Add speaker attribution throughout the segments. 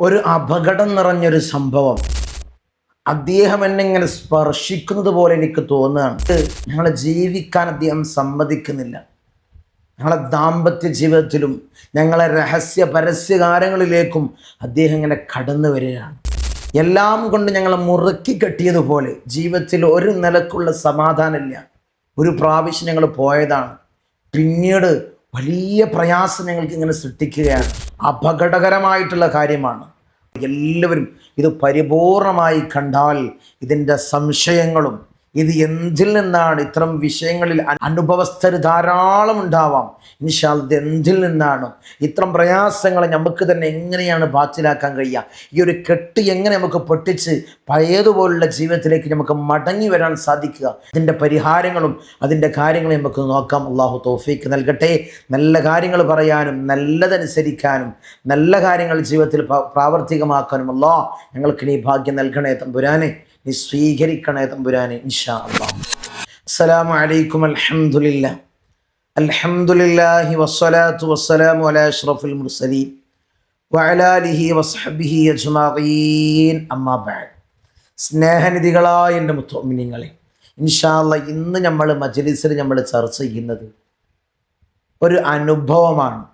Speaker 1: ഒരു അപകടം നിറഞ്ഞൊരു സംഭവം. അദ്ദേഹം എന്നെ ഇങ്ങനെ സ്പർശിക്കുന്നത് പോലെ എനിക്ക് തോന്നുകയാണ്. ഞങ്ങളെ ജീവിക്കാൻ അദ്ദേഹം സമ്മതിക്കുന്നില്ല. ഞങ്ങളെ ദാമ്പത്യ ജീവിതത്തിലും ഞങ്ങളെ രഹസ്യ പരസ്യകാരങ്ങളിലേക്കും അദ്ദേഹം ഇങ്ങനെ കടന്നു വരികയാണ്. എല്ലാം കൊണ്ട് ഞങ്ങളെ മുറുക്കി കെട്ടിയതുപോലെ ജീവിതത്തിൽ ഒരു നിലക്കുള്ള സമാധാനമില്ല. ഒരു പ്രാവശ്യം ഞങ്ങൾ പോയതാണ്. പിന്നീട് വലിയ പ്രയാസം ഞങ്ങൾക്ക് ഇങ്ങനെ സൃഷ്ടിക്കുകയാണ്. അപകടകരമായിട്ടുള്ള കാര്യമാണ്. എല്ലാവരും ഇത് പരിപൂർണമായി കണ്ടാൽ ഇതിന്റെ സംശയങ്ങളും ഇത് എന്തിൽ നിന്നാണ് ഇത്തരം വിഷയങ്ങളിൽ അനുഭവസ്ഥർ ധാരാളം ഉണ്ടാവാം? ഇൻഷാൽ ഇത് എന്തിൽ നിന്നാണ്? ഇത്തരം പ്രയാസങ്ങൾ നമുക്ക് തന്നെ എങ്ങനെയാണ് ബാച്ചിലാക്കാൻ കഴിയുക? ഈ ഒരു കെട്ട് എങ്ങനെ നമുക്ക് പൊട്ടിച്ച് പഴയതുപോലുള്ള ജീവിതത്തിലേക്ക് നമുക്ക് മടങ്ങി വരാൻ സാധിക്കുക? അതിന്റെ പരിഹാരങ്ങളും അതിന്റെ കാര്യങ്ങളും നമുക്ക് നോക്കാം. അള്ളാഹു തോഫീക്ക് നൽകട്ടെ. നല്ല കാര്യങ്ങൾ പറയാനും നല്ലതനുസരിക്കാനും നല്ല കാര്യങ്ങൾ ജീവിതത്തിൽ പ്രാവർത്തികമാക്കാനും അല്ലാ ഞങ്ങൾക്ക് നീ ഭാഗ്യം നൽകണേ തമ്പുരാനെ. നീ സ്വീകരിക്കണേ തമ്പുരാനെ ഇൻഷാ അള്ളാഹ് അസ്സലാമു അലൈക്കും അൽഹംദുലില്ലാ. അൽഹംദുലില്ലാഹി വസ്സലാത്തു വസ്സലാമു അലാ അഷ്റഫുൽ മുർസലീൻ വഅലാലിഹി വസ്ഹബിഹി അജ്മഈൻ. അമ്മാ ബഅദ്. സ്നേഹനിധികളായ എന്റെ മുത്തോമിനിങ്ങളെ ഇൻഷാല്ല ഇന്ന് നമ്മൾ മജ്ലിസിൽ നമ്മൾ ചർച്ച ചെയ്യുന്നത് ഒരു അനുഭവമാണ്.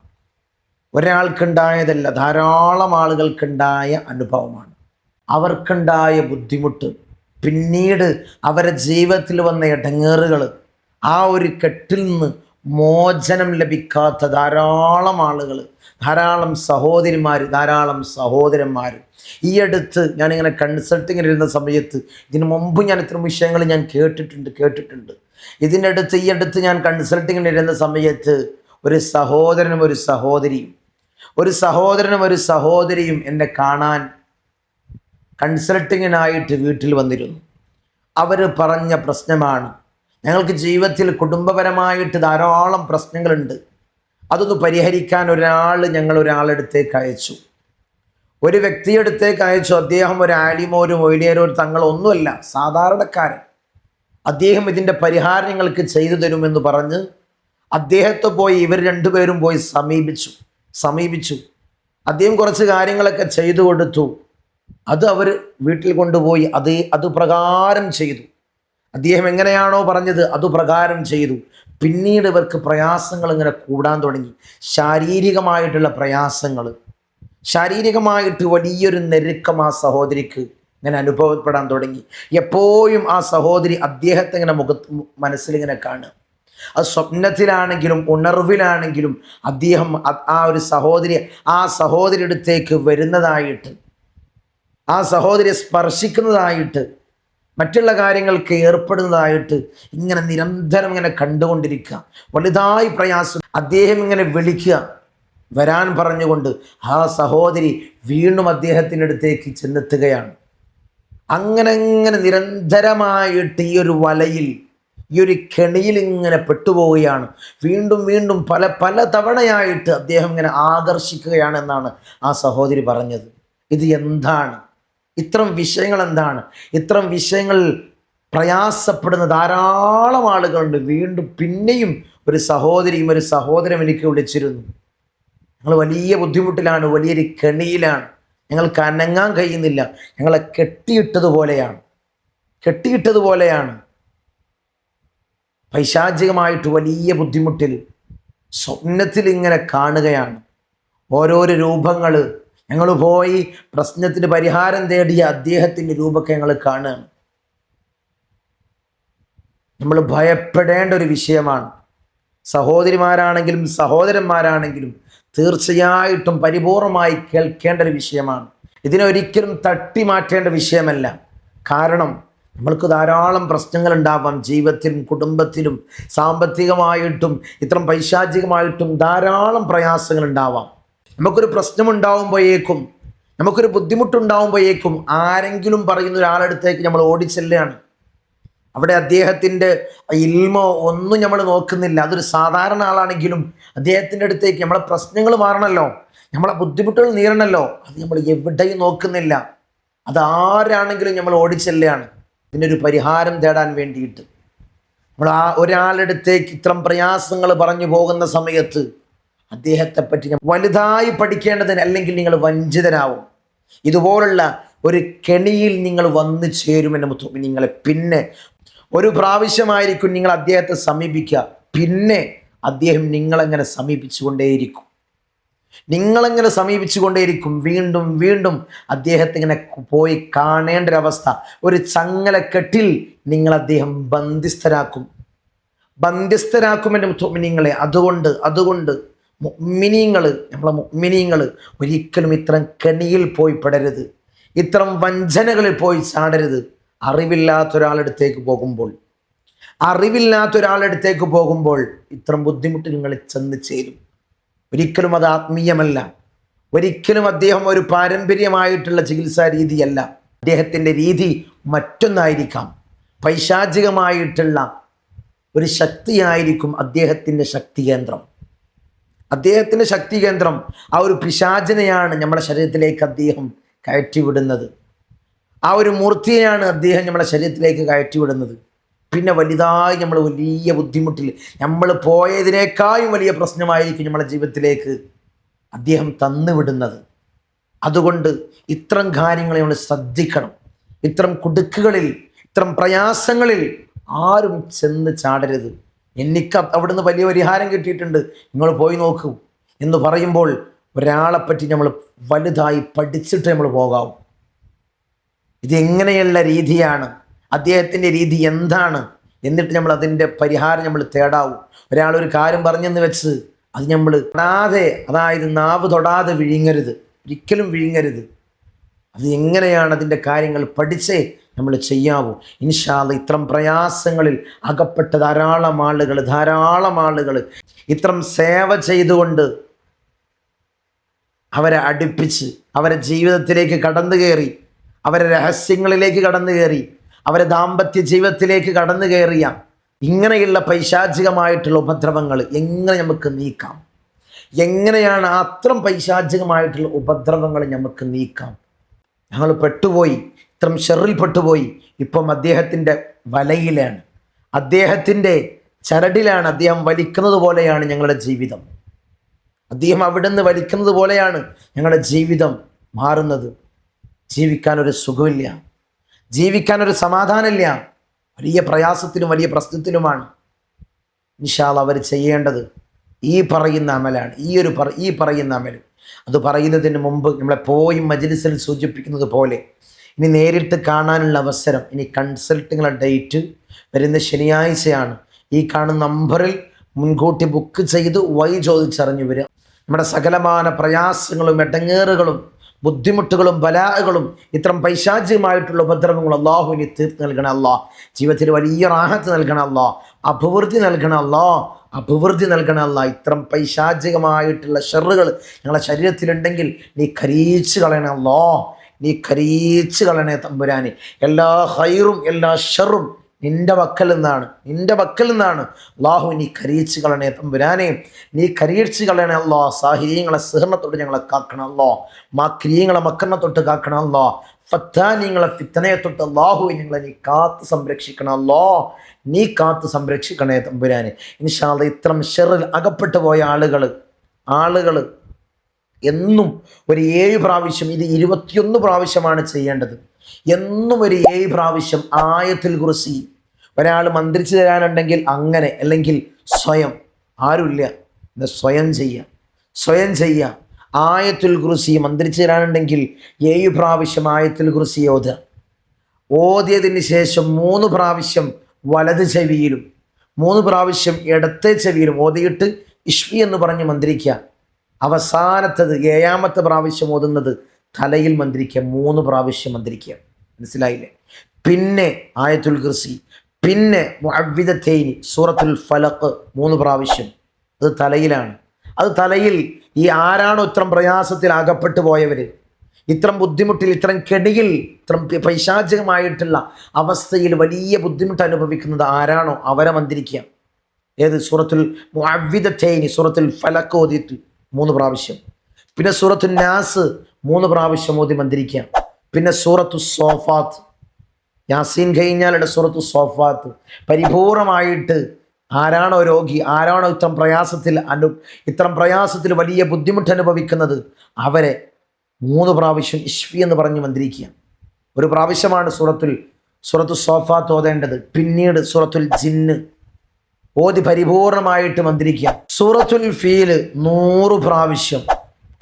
Speaker 1: ഒരാൾക്കുണ്ടായതല്ല ധാരാളം ആളുകൾക്കുണ്ടായ അനുഭവമാണ്. അവർക്കുണ്ടായ ബുദ്ധിമുട്ട് പിന്നീട് അവരെ ജീവിതത്തിൽ വന്ന ഇടങ്ങേറുകൾ ആ ഒരു കെട്ടിൽ നിന്ന് മോചനം ലഭിക്കാത്ത ധാരാളം ആളുകൾ ധാരാളം സഹോദരിമാർ ധാരാളം സഹോദരന്മാർ ഈ അടുത്ത് ഞാനിങ്ങനെ കൺസൾട്ടിങ്ങിന് ഇരുന്ന സമയത്ത് ഇതിനു മുമ്പ് ഞാൻ ഇത്തരം വിഷയങ്ങൾ ഞാൻ കേട്ടിട്ടുണ്ട് കേട്ടിട്ടുണ്ട്. ഇതിനടുത്ത് ഈ അടുത്ത് ഞാൻ കൺസൾട്ടിങ്ങിന് ഇരുന്ന സമയത്ത് ഒരു സഹോദരനും ഒരു സഹോദരിയും ഒരു സഹോദരനും ഒരു സഹോദരിയും എന്നെ കാണാൻ കൺസൾട്ടിങ്ങിനായിട്ട് വീട്ടിൽ വന്നിരുന്നു. അവർ പറഞ്ഞ പ്രശ്നമാണ്. ഞങ്ങൾക്ക് ജീവിതത്തിൽ കുടുംബപരമായിട്ട് ധാരാളം പ്രശ്നങ്ങളുണ്ട്. അതൊന്ന് പരിഹരിക്കാൻ ഒരാൾ ഞങ്ങൾ ഒരാളെടുത്തേക്ക് അയച്ചു. ഒരു വ്യക്തിയെടുത്തേക്ക് അയച്ചു. അദ്ദേഹം ഒരു ആലിമോ ഒരു മൊയിലിയരോ ഒരു തങ്ങളോ ഒന്നുമല്ല സാധാരണക്കാരൻ. അദ്ദേഹം ഇതിന്റെ പരിഹാരം ഞങ്ങൾക്ക് ചെയ്തു തരുമെന്ന് പറഞ്ഞ് അദ്ദേഹത്തെ പോയി ഇവർ രണ്ടുപേരും പോയി സമീപിച്ചു. സമീപിച്ചു. അദ്ദേഹം കുറച്ച് കാര്യങ്ങളൊക്കെ ചെയ്തു കൊടുത്തു. അത് അവർ വീട്ടിൽ കൊണ്ടുപോയി അത് അതുപ്രകാരം ചെയ്തു. അദ്ദേഹം എങ്ങനെയാണോ പറഞ്ഞത് അതുപ്രകാരം ചെയ്തു. പിന്നീട് ഇവർക്ക് പ്രയാസങ്ങൾ ഇങ്ങനെ കൂടാൻ തുടങ്ങി. ശാരീരികമായിട്ടുള്ള പ്രയാസങ്ങൾ ശാരീരികമായിട്ട് വലിയൊരു നെരുക്കം ആ സഹോദരിക്ക് ഇങ്ങനെ അനുഭവപ്പെടാൻ തുടങ്ങി. എപ്പോഴും ആ സഹോദരി അദ്ദേഹത്തെ ഇങ്ങനെ മുഖത്ത് മനസ്സിലിങ്ങനെ കാണുക. അത് സ്വപ്നത്തിലാണെങ്കിലും ഉണർവിലാണെങ്കിലും അദ്ദേഹം ആ ഒരു സഹോദരി ആ സഹോദരി അടുത്തേക്ക് വരുന്നതായിട്ട് ആ സഹോദരിയെ സ്പർശിക്കുന്നതായിട്ട് മറ്റുള്ള കാര്യങ്ങൾക്ക് ഏർപ്പെടുന്നതായിട്ട് ഇങ്ങനെ നിരന്തരം ഇങ്ങനെ കണ്ടുകൊണ്ടിരിക്കുക. വലുതായി പ്രയാസം. അദ്ദേഹം ഇങ്ങനെ വിളിക്കുക. വരാൻ പറഞ്ഞുകൊണ്ട് ആ സഹോദരി വീണ്ടും അദ്ദേഹത്തിന്റെ അടുത്തേക്ക് ചെന്നെത്തുകയാണ്. അങ്ങനെ ഇങ്ങനെ നിരന്തരമായിട്ട് ഈ ഒരു വലയിൽ ഈ ഒരു കെണിയിൽ ഇങ്ങനെ പെട്ടുപോവുകയാണ്. വീണ്ടും വീണ്ടും പല പല തവണയായിട്ട് അദ്ദേഹം ഇങ്ങനെ ആകർഷിക്കുകയാണെന്നാണ് ആ സഹോദരി പറഞ്ഞത്. ഇത് എന്താണ്? ഇത്തരം വിഷയങ്ങൾ എന്താണ് ഇത്രം വിഷയങ്ങൾ പ്രയാസപ്പെടുന്ന ധാരാളം ആളുകളുണ്ട്. വീണ്ടും പിന്നെയും ഒരു സഹോദരിയും ഒരു സഹോദരൻ എനിക്ക് വിളിച്ചിരുന്നു ഞങ്ങൾ വലിയ ബുദ്ധിമുട്ടിലാണ് വലിയൊരു കെണിയിലാണ്. ഞങ്ങൾക്ക് അനങ്ങാൻ കഴിയുന്നില്ല. ഞങ്ങളെ കെട്ടിയിട്ടതുപോലെയാണ്. കെട്ടിയിട്ടതുപോലെയാണ്. പൈശാചികമായിട്ട് വലിയ ബുദ്ധിമുട്ടിൽ സ്വപ്നത്തിൽ ഇങ്ങനെ കാണുകയാണ്. ഓരോരോ രൂപങ്ങൾ ഞങ്ങൾ പോയി പ്രശ്നത്തിന് പരിഹാരം തേടിയ അദ്ദേഹത്തിന്റെ രൂപമൊക്കെ ഞങ്ങൾ കാണുകയാണ് നമ്മൾ ഭയപ്പെടേണ്ട ഒരു വിഷയമാണ്. സഹോദരിമാരാണെങ്കിലും സഹോദരന്മാരാണെങ്കിലും തീർച്ചയായിട്ടും പരിപൂർണമായി കേൾക്കേണ്ട ഒരു വിഷയമാണ്. ഇതിനൊരിക്കലും തട്ടി മാറ്റേണ്ട വിഷയമല്ല. കാരണം നമ്മൾക്ക് ധാരാളം പ്രശ്നങ്ങൾ ഉണ്ടാവാം. ജീവിതത്തിലും കുടുംബത്തിലും സാമ്പത്തികമായിട്ടും ഇത്തരം പൈശാചികമായിട്ടും ധാരാളം പ്രയാസങ്ങൾ ഉണ്ടാവാം. നമുക്കൊരു പ്രശ്നമുണ്ടാവുമ്പോഴേക്കും നമുക്കൊരു ബുദ്ധിമുട്ടുണ്ടാവുമ്പോഴേക്കും ആരെങ്കിലും പറയുന്ന ഒരാളടുത്തേക്ക് നമ്മൾ ഓടിച്ചെല്ലുകയാണ്. അവിടെ അദ്ദേഹത്തിന്റെ ഇൽമോ ഒന്നും നമ്മൾ നോക്കുന്നില്ല. അതൊരു സാധാരണ ആളാണെങ്കിലും അദ്ദേഹത്തിന്റെ അടുത്തേക്ക് നമ്മളെ പ്രശ്നങ്ങൾ മാറണമല്ലോ നമ്മളെ ബുദ്ധിമുട്ടുകൾ നീരണമല്ലോ അത് നമ്മൾ എവിടെയും നോക്കുന്നില്ല. അത് ആരാണെങ്കിലും നമ്മൾ ഓടിച്ചെല്ലുകയാണ്. ഇതിനൊരു പരിഹാരം തേടാൻ വേണ്ടിയിട്ട്. നമ്മൾ ആ ഒരാളടുത്തേക്ക് ഇത്തരം പ്രയാസങ്ങൾ പറഞ്ഞു പോകുന്ന സമയത്ത് അദ്ദേഹത്തെ പറ്റി വലുതായി പഠിക്കേണ്ടതിന് അല്ലെങ്കിൽ നിങ്ങൾ വഞ്ചിതനാവും. ഇതുപോലുള്ള ഒരു കെണിയിൽ നിങ്ങൾ വന്നു ചേരുമെന്ന് മുത്തുമ്പി നിങ്ങളെ പിന്നെ ഒരു പ്രാവശ്യമായിരിക്കും നിങ്ങൾ അദ്ദേഹത്തെ സമീപിക്കുക. പിന്നെ അദ്ദേഹം നിങ്ങളെങ്ങനെ സമീപിച്ചുകൊണ്ടേയിരിക്കും. നിങ്ങളെങ്ങനെ സമീപിച്ചുകൊണ്ടേയിരിക്കും. വീണ്ടും വീണ്ടും അദ്ദേഹത്തെ ഇങ്ങനെ പോയി കാണേണ്ട ഒരവസ്ഥ ഒരു ചങ്ങലക്കെട്ടിൽ നിങ്ങൾ അദ്ദേഹം ബന്ധിസ്ഥരാക്കും. ബന്ധ്യസ്ഥരാക്കുമെന്റെ നിങ്ങളെ. അതുകൊണ്ട് അതുകൊണ്ട് മുഗ്മിനീങ്ങൾ നമ്മളെ മുഗ്മിനീങ്ങൾ ഒരിക്കലും ഇത്തരം കെണിയിൽ പോയി പെടരുത്. ഇത്തരം വഞ്ചനകളിൽ പോയി ചാടരുത്. അറിവില്ലാത്ത ഒരാളടുത്തേക്ക് പോകുമ്പോൾ അറിവില്ലാത്ത ഒരാളടുത്തേക്ക് പോകുമ്പോൾ ഇത്തരം ബുദ്ധിമുട്ട് നിങ്ങൾ ചെന്ന് ചേരും. ഒരിക്കലും അത് ആത്മീയമല്ല. ഒരിക്കലും അദ്ദേഹം ഒരു പാരമ്പര്യമായിട്ടുള്ള ചികിത്സാ രീതിയല്ല. അദ്ദേഹത്തിന്റെ രീതി മറ്റൊന്നായിരിക്കാം. പൈശാചികമായിട്ടുള്ള ഒരു ശക്തിയായിരിക്കും അദ്ദേഹത്തിന്റെ ശക്തി കേന്ദ്രം. അദ്ദേഹത്തിന്റെ ശക്തി കേന്ദ്രം ആ ഒരു പിശാചിനെയാണ് നമ്മുടെ ശരീരത്തിലേക്ക് അദ്ദേഹം കയറ്റിവിടുന്നത്. ആ ഒരു മൂർത്തിയെയാണ് അദ്ദേഹം നമ്മുടെ ശരീരത്തിലേക്ക് കയറ്റിവിടുന്നത്. പിന്നെ വലുതായി നമ്മൾ വലിയ ബുദ്ധിമുട്ടിൽ നമ്മൾ പോയതിനേക്കാളും വലിയ പ്രശ്നമായിരിക്കും നമ്മുടെ ജീവിതത്തിലേക്ക് അദ്ദേഹം തന്നുവിടുന്നത്. അതുകൊണ്ട് ഇത്തരം കാര്യങ്ങളെ നമ്മൾ ശ്രദ്ധിക്കണം. ഇത്തരം കുടുക്കുകളിൽ ഇത്തരം പ്രയാസങ്ങളിൽ ആരും ചെന്ന് ചാടരുത്. എനിക്ക് അവിടുന്ന് വലിയ പരിഹാരം കിട്ടിയിട്ടുണ്ട്. നിങ്ങൾ പോയി നോക്കൂ. എന്ന് പറയുമ്പോൾ ഒരാളെപ്പറ്റി നമ്മൾ വലുതായി പഠിച്ചിട്ട് നമ്മൾ പോകാവും ഇതെങ്ങനെയുള്ള രീതിയാണ്? അദ്ദേഹത്തിന്റെ രീതി എന്താണ്? എന്നിട്ട് നമ്മൾ അതിന്റെ പരിഹാരം നമ്മൾ തേടാവും. ഒരാളൊരു കാര്യം പറഞ്ഞെന്ന് വെച്ച് അത് നമ്മൾ തൊടാതെ അതായത് നാവ് തൊടാതെ വിഴുങ്ങരുത്. ഒരിക്കലും വിഴുങ്ങരുത്. അത് എങ്ങനെയാണ് അതിന്റെ കാര്യങ്ങൾ പഠിച്ചേ നമ്മൾ ചെയ്യാവൂ. ഇൻഷാൽ ഇത്തരം പ്രയാസങ്ങളിൽ അകപ്പെട്ട ധാരാളം ആളുകൾ ധാരാളം ആളുകൾ ഇത്തരം സേവ ചെയ്തുകൊണ്ട് അവരെ അടുപ്പിച്ച് അവരെ ജീവിതത്തിലേക്ക് കടന്നു കയറി അവരെ രഹസ്യങ്ങളിലേക്ക് കടന്നു കയറി അവരെ ദാമ്പത്യ ജീവിതത്തിലേക്ക് കടന്നു കയറിയ ഇങ്ങനെയുള്ള പൈശാചികമായിട്ടുള്ള ഉപദ്രവങ്ങൾ എങ്ങനെ നമുക്ക് നീക്കാം? എങ്ങനെയാണ് അത്തരം പൈശാചികമായിട്ടുള്ള ഉപദ്രവങ്ങൾ നമുക്ക് നീക്കാം? ഞങ്ങൾ പെട്ടുപോയി ഇത്തരം ഷെറിൽ പെട്ടുപോയി. ഇപ്പം അദ്ദേഹത്തിന്റെ വലയിലാണ്. അദ്ദേഹത്തിന്റെ ചരടിലാണ് അദ്ദേഹം വലിക്കുന്നത് പോലെയാണ് ഞങ്ങളുടെ ജീവിതം. അദ്ദേഹം അവിടുന്ന് വലിക്കുന്നത് പോലെയാണ് ഞങ്ങളുടെ ജീവിതം മാറുന്നത്. ജീവിക്കാനൊരു സുഖമില്ല. ജീവിക്കാനൊരു സമാധാനമില്ല. വലിയ പ്രയാസത്തിനും വലിയ പ്രശ്നത്തിനുമാണ് നിഷാൽ അവർ ചെയ്യേണ്ടത്. ഈ പറയുന്ന അമലാണ്. ഈ ഒരു ഈ പറയുന്ന അമൽ അത് പറയുന്നതിന് മുമ്പ് നമ്മളെ പോയി മജ്ലിസിൽ സൂചിപ്പിക്കുന്നത് പോലെ ഇനി നേരിട്ട് കാണാനുള്ള അവസരം ഇനി കൺസൾട്ടിങ്ങുള്ള ഡേറ്റ് വരുന്ന ശനിയാഴ്ചയാണ്. ഈ കാണുന്ന നമ്പറിൽ മുൻകൂട്ടി ബുക്ക് ചെയ്ത് വൈ ചോദിച്ചറിഞ്ഞു വരിക. നമ്മുടെ സകലമാന പ്രയാസങ്ങളും എടങ്ങേറുകളും ബുദ്ധിമുട്ടുകളും ബലാഹകളും ഇത്തരം പൈശാചികമായിട്ടുള്ള ഉപദ്രവങ്ങൾ അള്ളാഹുവിന് തീർത്ത് നൽകണ അല്ലാ ജീവിതത്തിൽ വലിയ റാഹത്ത് നൽകണ അല്ലാ അഭിവൃദ്ധി നൽകണ അല്ലാ അഭിവൃദ്ധി നൽകണ അല്ല ഇത്തരം പൈശാചികമായിട്ടുള്ള ഷെറുകൾ ഞങ്ങളുടെ ശരീരത്തിലുണ്ടെങ്കിൽ നീ കരീച്ച് കളയണ അല്ലോ നീ കരീച്ച് കളയണേ തമ്പുരാനെ. എല്ലാ ഹൈറും എല്ലാ ഷെറും നിന്റെ വക്കൽ നിന്നാണ് നിന്റെ വക്കൽ നിന്നാണ്. അള്ളാഹു നീ കരീച്ച് കളയണേ തമ്പുരാനെ. നീ കരീച്ച് കളയണേ അല്ലോ സാഹിര്യങ്ങളെ സഹരണത്തോട് ഞങ്ങളെ കാക്കണം അല്ലോ മാ ക്രിയങ്ങളെ മക്കറിനെ തൊട്ട് കാക്കണം അല്ലോ ഫത്താനിങ്ങളെ ഫിത്തനയെ തൊട്ട് അള്ളാഹുവിനെ ഞങ്ങളെ നീ കാത്ത് സംരക്ഷിക്കണം അല്ലോ നീ കാത്ത് സംരക്ഷിക്കണേ തമ്പുരാനെ. ഇൻഷാല്ല ഇത്തരം ഷെറിൽ അകപ്പെട്ടു പോയ ആളുകൾ ആളുകൾ എന്നും ഒരു ഏഴ് പ്രാവശ്യം ഇത് ഇരുപത്തിയൊന്ന് പ്രാവശ്യമാണ് ചെയ്യേണ്ടത്. എന്നും ഒരു ഏഴ് പ്രാവശ്യം ആയത്തിൽ കുറിച്ച് ഒരാൾ മന്ത്രിച്ചു തരാനുണ്ടെങ്കിൽ അങ്ങനെ അല്ലെങ്കിൽ സ്വയം ആരുമില്ല. സ്വയം ചെയ്യുക. സ്വയം ചെയ്യുക. ആയത്തുൽ കുറിസി മന്ത്രിച്ചു തരാനുണ്ടെങ്കിൽ ഏഴ് പ്രാവശ്യം ആയത്തുൽ കുറിസി ഓതുക. ഓതിയതിന് ശേഷം മൂന്ന് പ്രാവശ്യം വലത് ചെവിയിലും മൂന്ന് പ്രാവശ്യം ഇടത്തെ ചെവിയിലും ഓതിയിട്ട് ഇഷ്മി എന്ന് പറഞ്ഞ് മന്ത്രിക്കുക. അവസാനത്തത് ഏഴാമത്തെ പ്രാവശ്യം ഓതുന്നത് തലയിൽ മന്ത്രിക്കുക. മൂന്ന് പ്രാവശ്യം മന്ത്രിക്കുക. മനസ്സിലായില്ലേ? പിന്നെ ആയത്തുൽ കൃസി പിന്നെ മുഅവ്വിദത്തൈനി സൂറത്തുൽ ഫലക്ക് മൂന്ന് പ്രാവശ്യം. അത് തലയിലാണ്. അത് തലയിൽ ഈ ആരാണോ ഇത്രം പ്രയാസത്തിൽ അകപ്പെട്ടു പോയവർ ഇത്രം ബുദ്ധിമുട്ടിൽ ഇത്രം കെണിയിൽ ഇത്രം പൈശാചികമായിട്ടുള്ള അവസ്ഥയിൽ വലിയ ബുദ്ധിമുട്ട് അനുഭവിക്കുന്നത് ആരാണോ? അവരെ മന്ത്രിക്കുക ഏത്? സൂറത്തുൽ മുഅവ്വിദത്തൈനി സൂറത്തുൽ ഫലക്ക് ഓതിയിട്ട് മൂന്ന് പ്രാവശ്യം. പിന്നെ സൂറത്തുൽ നാസ് മൂന്ന് പ്രാവശ്യം ഓതി മന്ത്രിക്കുക പിന്നെ സൂറത്തു സോഫാത്ത് യാസീൻ കഴിഞ്ഞാൽ സുറത്ത് സോഫാത്ത് പരിപൂർണമായിട്ട് ആരാണോ രോഗി ആരാണോ ഇത്തരം പ്രയാസത്തിൽ അനു ഇത്തരം പ്രയാസത്തിൽ വലിയ ബുദ്ധിമുട്ട് അനുഭവിക്കുന്നത് അവരെ മൂന്ന് പ്രാവശ്യം ഇഷ്ഫി എന്ന് പറഞ്ഞു മന്ത്രിക്കുക ഒരു പ്രാവശ്യമാണ് സൂറത്തുൽ സൂറത്തു സോഫ തോതേണ്ടത് പിന്നീട് സൂറത്തുൽ ജിന്ന് ഓതി പരിപൂർണമായിട്ട് മന്ത്രിക്കുക. സൂറത്തുൽ ഫീൽ നൂറ് പ്രാവശ്യം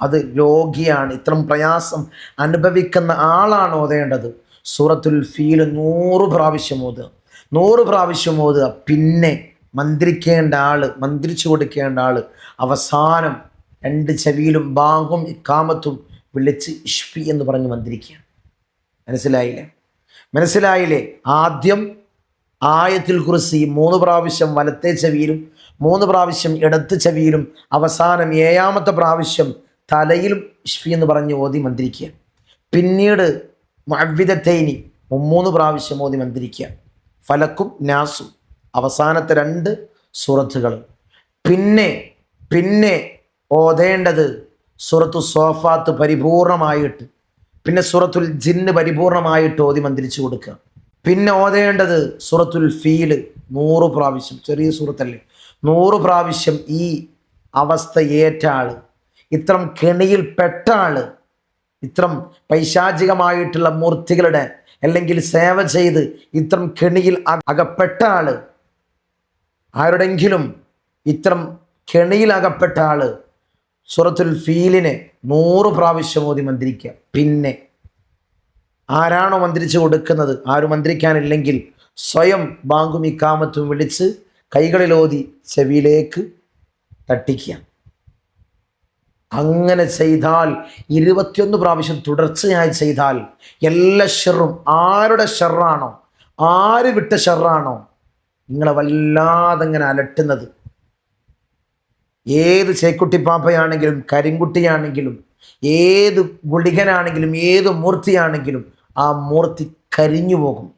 Speaker 1: അത് രോഗിയാണ് ഇത്രയും പ്രയാസം അനുഭവിക്കുന്ന ആളാണ് ഓതേണ്ടത്. സൂറത്തുൽ ഫീൽ നൂറ് പ്രാവശ്യം ഓതുക. നൂറ് പ്രാവശ്യം ഓതുക. പിന്നെ മന്ത്രിക്കേണ്ട ആൾ മന്ത്രിച്ചു കൊടുക്കേണ്ട ആൾ അവസാനം രണ്ട് ചെവിയിലും ബാങ്കും ഇക്കാമത്തും വിളിച്ച് ഇഷ്പി എന്ന് പറഞ്ഞ് മന്ത്രിക്കുകയാണ്. മനസ്സിലായില്ലേ? മനസ്സിലായില്ലേ? ആദ്യം ആയത്തിൽ കുറിച്ച് മൂന്ന് പ്രാവശ്യം വലത്തെ ചെവിയിലും മൂന്ന് പ്രാവശ്യം ഇടത്ത് ചെവിയിലും അവസാനം ഏഴാമത്തെ പ്രാവശ്യം തലയിലും ഇഷ്ഫി എന്ന് പറഞ്ഞ് ഓതി മന്ത്രിക്കുക പിന്നീട് മവ്വിദത്തൈനി മൂന്ന് പ്രാവശ്യം മോദി മന്ത്രിക്കുക. ഫലക്കും നാസും. അവസാനത്തെ രണ്ട് സൂറത്തുകൾ. പിന്നെ പിന്നെ ഓതേണ്ടത് സൂറത്തു സോഫാത്ത് പരിപൂർണമായിട്ട് പിന്നെ സൂറത്തുൽ ജിന്ന് പരിപൂർണമായിട്ട് ഓതി മന്ത്രിച്ചു കൊടുക്കുക. പിന്നെ ഓതേണ്ടത് സൂറത്തുൽ ഫീൽ നൂറ് പ്രാവശ്യം ചെറിയ സൂറത്തല്ലേ? നൂറ് പ്രാവശ്യം ഈ അവസ്ഥ ഏറ്റ ആൾ ഇത്തരം കെണിയിൽ പെട്ട ആൾ ഇത്രം പൈശാചികമായിട്ടുള്ള മൂർത്തികളുടെ അല്ലെങ്കിൽ സേവ ചെയ്ത് ഇത്രം കെണിയിൽ അകപ്പെട്ട ആൾ. ആരുടെങ്കിലും ഇത്രം കെണിയിൽ അകപ്പെട്ട ആൾ സുറത്തുൽ ഫീലിന് നൂറ് പ്രാവശ്യം ഓതി മന്ത്രിക്കുക. പിന്നെ ആരാണോ മന്ത്രിച്ചു കൊടുക്കുന്നത് ആരും മന്ത്രിക്കാനില്ലെങ്കിൽ സ്വയം ബാങ്കും ഇക്കാമത്തും വിളിച്ച് കൈകളിലോതി ചെവിയിലേക്ക് തട്ടിക്കുക. അങ്ങനെ ചെയ്താൽ ഇരുപത്തിയൊന്ന് പ്രാവശ്യം തുടർച്ചയായി ചെയ്താൽ എല്ലാ ഷെറും ആരുടെ ഷെറാണോ? ആര് വിട്ട ഷെറാണോ? നിങ്ങളെ വല്ലാതെ ഇങ്ങനെ അലട്ടുന്നത്. ഏത് ചേക്കുട്ടിപ്പാപ്പയാണെങ്കിലും കരിങ്കുട്ടിയാണെങ്കിലും ഏത് ഗുളികനാണെങ്കിലും ഏത് മൂർത്തിയാണെങ്കിലും ആ മൂർത്തി കരിഞ്ഞു പോകും.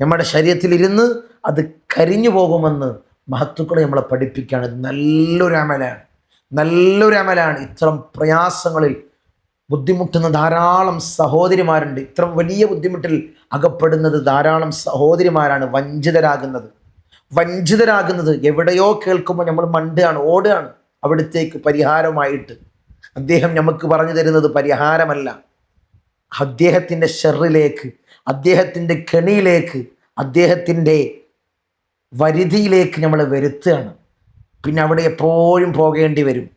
Speaker 1: നമ്മുടെ ശരീരത്തിലിരുന്ന് അത് കരിഞ്ഞു പോകുമെന്ന് മഹത്വക്കളെ നമ്മളെ പഠിപ്പിക്കുകയാണ്. നല്ലൊരു അമലാണ്. നല്ലൊരു അമലാണ്. ഇത്തരം പ്രയാസങ്ങളിൽ ബുദ്ധിമുട്ടുന്ന ധാരാളം സഹോദരിമാരുണ്ട്. ഇത്ര വലിയ ബുദ്ധിമുട്ടിൽ അകപ്പെടുന്നത് ധാരാളം സഹോദരിമാരാണ്. വഞ്ചിതരാകുന്നത്. വഞ്ചിതരാകുന്നത് എവിടെയോ കേൾക്കുമ്പോൾ നമ്മൾ മണ്ടുകയാണ് ഓടുകയാണ് അവിടത്തേക്ക് പരിഹാരമായിട്ട്. അദ്ദേഹം നമുക്ക് പറഞ്ഞു തരുന്നത് പരിഹാരമല്ല. അദ്ദേഹത്തിന്റെ ഷെറിലേക്ക് അദ്ദേഹത്തിന്റെ കെണിയിലേക്ക് അദ്ദേഹത്തിന്റെ വരുതിയിലേക്ക് നമ്മൾ വരുത്തുകയാണ്. പിന്നെ അവിടെ എപ്പോഴും പോകേണ്ടി വരും.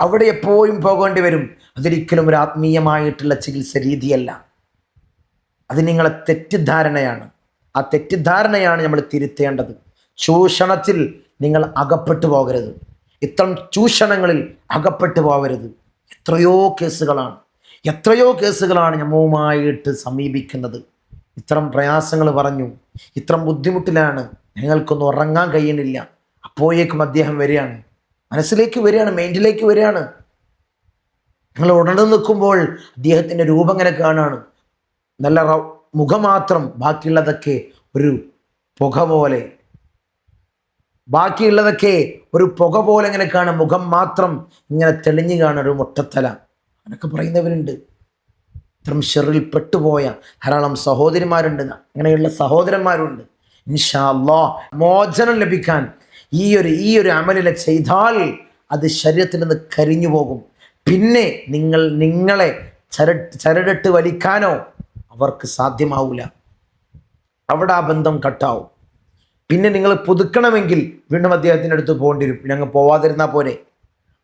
Speaker 1: അവിടെ എപ്പോഴും പോകേണ്ടി വരും. അതൊരിക്കലും ഒരു ആത്മീയമായിട്ടുള്ള ചികിത്സ രീതിയല്ല. അത് നിങ്ങളെ തെറ്റിദ്ധാരണയാണ്. ആ തെറ്റിദ്ധാരണയാണ് നമ്മൾ തിരുത്തേണ്ടത്. ചൂഷണത്തിൽ നിങ്ങൾ അകപ്പെട്ടു പോകരുത്. ഇത്തരം ചൂഷണങ്ങളിൽ അകപ്പെട്ടു പോകരുത്. എത്രയോ കേസുകളാണ്. എത്രയോ കേസുകളാണ് ഞമ്മവുമായിട്ട് സമീപിക്കുന്നത്. ഇത്തരം പ്രയാസങ്ങൾ പറഞ്ഞു. ഇത്തരം ബുദ്ധിമുട്ടിലാണ് ഞങ്ങൾക്കൊന്നും ഉറങ്ങാൻ കഴിയുന്നില്ല. അപ്പോഴേക്കും അദ്ദേഹം വരികയാണ്. മനസ്സിലേക്ക് വരികയാണ് മൈൻഡിലേക്ക് വരികയാണ്. നിങ്ങൾ ഉടനെ നിൽക്കുമ്പോൾ അദ്ദേഹത്തിന്റെ രൂപം ഇങ്ങനെ കാണുകയാണ് നല്ല മുഖം മാത്രം ബാക്കിയുള്ളതൊക്കെ ഒരു പുക പോലെ. ബാക്കിയുള്ളതൊക്കെ ഒരു പുക പോലെ ഇങ്ങനെ കാണും. മുഖം മാത്രം ഇങ്ങനെ തെളിഞ്ഞു കാണും ഒരു മുട്ടത്തല. അങ്ങനൊക്കെ പറയുന്നവരുണ്ട്. ഇത്തരം ഷെറിൽ പെട്ടുപോയ ധാരാളം സഹോദരിമാരുണ്ട്. അങ്ങനെയുള്ള സഹോദരന്മാരുണ്ട്. ഇൻഷാ അല്ലാ മോചനം ലഭിക്കാൻ ഈ ഒരു ഈ ഒരു അമലിനെ ചെയ്താൽ അത് ശരീരത്തിൽ നിന്ന് കരിഞ്ഞു പോകും. പിന്നെ നിങ്ങൾ നിങ്ങളെ ചര ചരടിട്ട് വലിക്കാനോ അവർക്ക് സാധ്യമാവില്ല അവിടെ ആ ബന്ധം കട്ടാവും. പിന്നെ നിങ്ങൾ പുതുക്കണമെങ്കിൽ വീണ്ടും അദ്ദേഹത്തിന്റെ അടുത്ത് പോകേണ്ടി വരും ഞങ്ങൾ പോവാതിരുന്നാൽ പോരെ.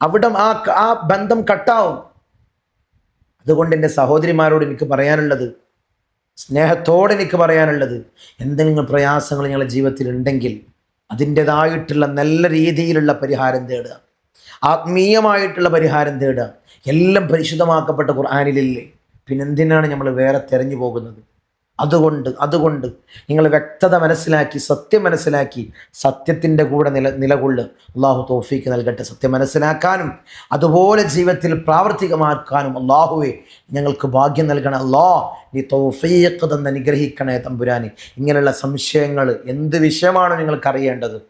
Speaker 1: അവിടെ ആ ആ ബന്ധം കട്ടാവും. അതുകൊണ്ട് എന്റെ സഹോദരിമാരോട് എനിക്ക് പറയാനുള്ളത് സ്നേഹത്തോടെ എനിക്ക് പറയാനുള്ളത് എന്തെങ്കിലും പ്രയാസങ്ങൾ നിങ്ങളുടെ ജീവിതത്തിൽ ഉണ്ടെങ്കിൽ അതിന്റെതായിട്ടുള്ള നല്ല രീതിയിലുള്ള പരിഹാരം തേടുക. ആത്മീയമായിട്ടുള്ള പരിഹാരം തേടുക. എല്ലാം പരിശുദ്ധമാക്കപ്പെട്ട ഖുർആാനിലില്ലേ? പിന്നെന്തിനാണ് നമ്മൾ വേറെ തിരഞ്ഞു പോകുന്നത്? അതുകൊണ്ട് അതുകൊണ്ട് നിങ്ങൾ വ്യക്തത മനസ്സിലാക്കി സത്യം മനസ്സിലാക്കി സത്യത്തിന്റെ കൂടെ നില നിലകൊള്ളു. അള്ളാഹു തോഫീക്ക് നൽകട്ടെ. സത്യം മനസ്സിലാക്കാനും അതുപോലെ ജീവിതത്തിൽ പ്രാവർത്തികമാക്കാനും അള്ളാഹുവെ ഞങ്ങൾക്ക് ഭാഗ്യം നൽകണം. അള്ളാ നീ തോഫീക്ക് തന്ന് അനുഗ്രഹിക്കണേ തമ്പുരാനെ. ഇങ്ങനെയുള്ള സംശയങ്ങൾ എന്ത് വിഷയമാണ് നിങ്ങൾക്ക് അറിയേണ്ടത്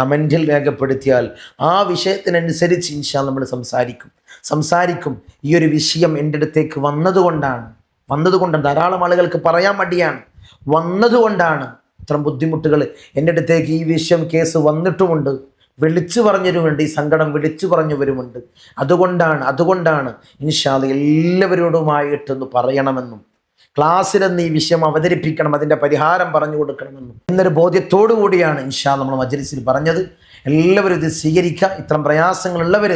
Speaker 1: കമന്റിൽ രേഖപ്പെടുത്തിയാൽ ആ വിഷയത്തിനനുസരിച്ച് ഇൻഷാ നമ്മൾ സംസാരിക്കും. സംസാരിക്കും. ഈ ഒരു വിഷയം എന്റെ അടുത്തേക്ക് വന്നതുകൊണ്ടാണ്. വന്നതുകൊണ്ടാണ്. ധാരാളം ആളുകൾക്ക് പറയാൻ മടിയാണ്. വന്നതുകൊണ്ടാണ് ഇത്തരം ബുദ്ധിമുട്ടുകൾ. എന്റെ അടുത്തേക്ക് ഈ വിഷയം കേസ് വന്നിട്ടുമുണ്ട്. വിളിച്ചു പറഞ്ഞവരുമുണ്ട്. ഈ സങ്കടം വിളിച്ചു പറഞ്ഞവരുമുണ്ട്. അതുകൊണ്ടാണ് അതുകൊണ്ടാണ് ഇൻഷാൽ എല്ലാവരോടുമായിട്ടൊന്ന് പറയണമെന്നും ക്ലാസ്സിലെന്ന് ഈ വിഷയം അവതരിപ്പിക്കണം അതിന്റെ പരിഹാരം പറഞ്ഞു കൊടുക്കണമെന്നും. എന്നൊരു ബോധ്യത്തോടു കൂടിയാണ് ഇൻഷാ നമ്മൾ മജലിസിൽ പറഞ്ഞത്. എല്ലാവരും ഇത് സ്വീകരിക്കുക. ഇത്തരം പ്രയാസങ്ങളുള്ളവർ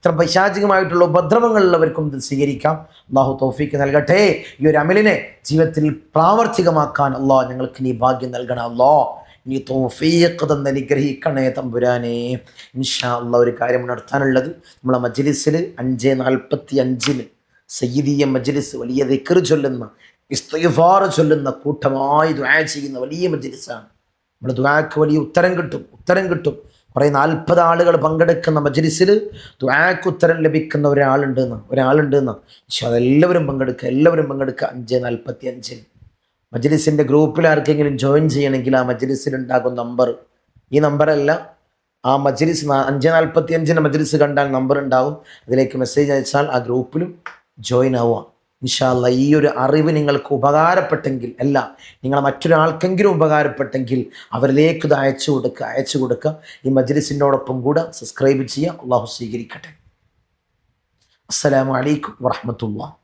Speaker 1: ഇത്ര പൈശാചികമായിട്ടുള്ള ഉപദ്രവങ്ങളുള്ളവർക്കും ഇത് സ്വീകരിക്കാം. അള്ളാഹു തോഫിക്ക് നൽകട്ടെ. ഈ ഒരു അമലിനെ ജീവിതത്തിൽ പ്രാവർത്തികമാക്കാൻ അള്ളാഹ് ഞങ്ങൾക്ക് നീ ഭാഗ്യം നൽകണം. അല്ലോ നീ തോഫീക്ക് തന്ന് അനുഗ്രഹിക്കണേ തമ്പുരാനെ. ഇൻഷാ അള്ളാ ഒരു കാര്യം നടത്താനുള്ളത് നമ്മളെ മജ്ലിസിൽ അഞ്ച് നാൽപ്പത്തി അഞ്ചിന് സയ്യിദീയ മജ്ലിസ് വലിയ ദിക്കർ ചൊല്ലുന്ന ഇസ്തഫാർ ചൊല്ലുന്ന കൂട്ടമായി ദ്വാ ചെയ്യുന്ന വലിയ മജ്ലിസാണ്. നമ്മുടെ ദ്വാക്ക് വലിയ ഉത്തരം കിട്ടും ഉത്തരം കിട്ടും. കുറേ നാൽപ്പത് ആളുകൾ പങ്കെടുക്കുന്ന മജ്ലിസിൽ ദ്വാക്കുത്തരം ലഭിക്കുന്ന ഒരാളുണ്ട് എന്ന് ഒരാളുണ്ട് എന്ന് പക്ഷെ അതെല്ലാവരും പങ്കെടുക്കുക എല്ലാവരും പങ്കെടുക്കുക. അഞ്ച് നാൽപ്പത്തി അഞ്ച് മജ്ലിസിന്റെ ഗ്രൂപ്പിൽ ആർക്കെങ്കിലും ജോയിൻ ചെയ്യണമെങ്കിൽ ആ മജ്ലിസിൽ ഉണ്ടാകും നമ്പർ. ഈ നമ്പറല്ല ആ മജ്ലിസ് അഞ്ച് നാൽപ്പത്തി അഞ്ചിന്റെ മജ്ലിസ് കണ്ടാൽ നമ്പർ ഉണ്ടാവും. അതിലേക്ക് മെസ്സേജ് അയച്ചാൽ ആ ഗ്രൂപ്പിലും ജോയിൻ ആവുക. ഇൻഷാല്ല ഈ ഒരു അറിവ് നിങ്ങൾക്ക് ഉപകാരപ്പെട്ടെങ്കിൽ അല്ല നിങ്ങളെ മറ്റൊരാൾക്കെങ്കിലും ഉപകാരപ്പെട്ടെങ്കിൽ അവരിലേക്ക് ഇത് അയച്ചു കൊടുക്കുക അയച്ചു കൊടുക്കുക. ഈ മജ്ലിസിനോടൊപ്പം കൂടെ സബ്സ്ക്രൈബ് ചെയ്യുക. അള്ളാഹു സ്വീകരിക്കട്ടെ. അസ്സലാമു അലൈക്കും വറഹമത്തുള്ള